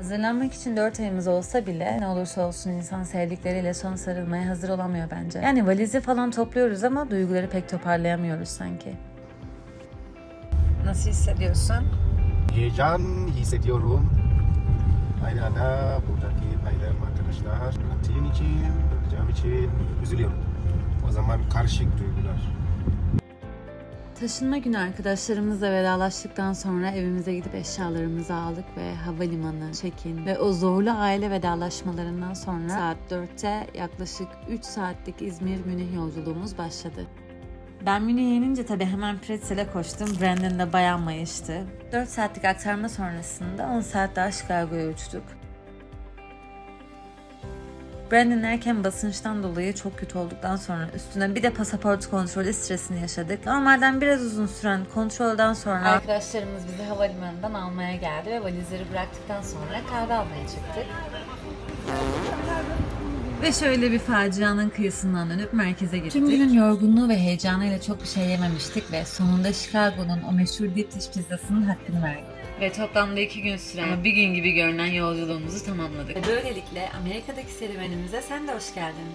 Hazırlanmak için 4 ayımız olsa bile ne olursa olsun insan sevdikleriyle son sarılmaya hazır olamıyor bence. Yani valizi falan topluyoruz ama duyguları pek toparlayamıyoruz sanki. Nasıl hissediyorsun? Heyecan hissediyorum. Aynı anda buradaki bayram arkadaşlar karantin için, bakacağım için üzülüyorum. O zaman karışık duygular. Taşınma günü arkadaşlarımızla vedalaştıktan sonra evimize gidip eşyalarımızı aldık ve havalimanı, check-in ve o zorlu aile vedalaşmalarından sonra saat 4'te yaklaşık 3 saatlik İzmir-Münih yolculuğumuz başladı. Ben Münih'e inince tabii hemen Pretzel'e koştum. Brandon da bayağı mayıştı. 4 saatlik aktarma sonrasında 10 saat daha Chicago'ya uçtuk. Brandon erken basınçtan dolayı çok kötü olduktan sonra üstüne bir de pasaport kontrolü stresini yaşadık. Normalden biraz uzun süren kontrolden sonra arkadaşlarımız bizi havalimanından almaya geldi ve valizleri bıraktıktan sonra kahve almaya çıktık. Ve şöyle bir facianın kıyısından dönüp merkeze gittik. Tüm günün yorgunluğu ve heyecanıyla çok bir şey yememiştik ve sonunda Chicago'nun o meşhur dip dish pizzasının hakkını verdik. Ve toplamda iki gün süren ama bir gün gibi görünen yolculuğumuzu tamamladık. Böylelikle Amerika'daki serüvenimize sen de hoş geldin.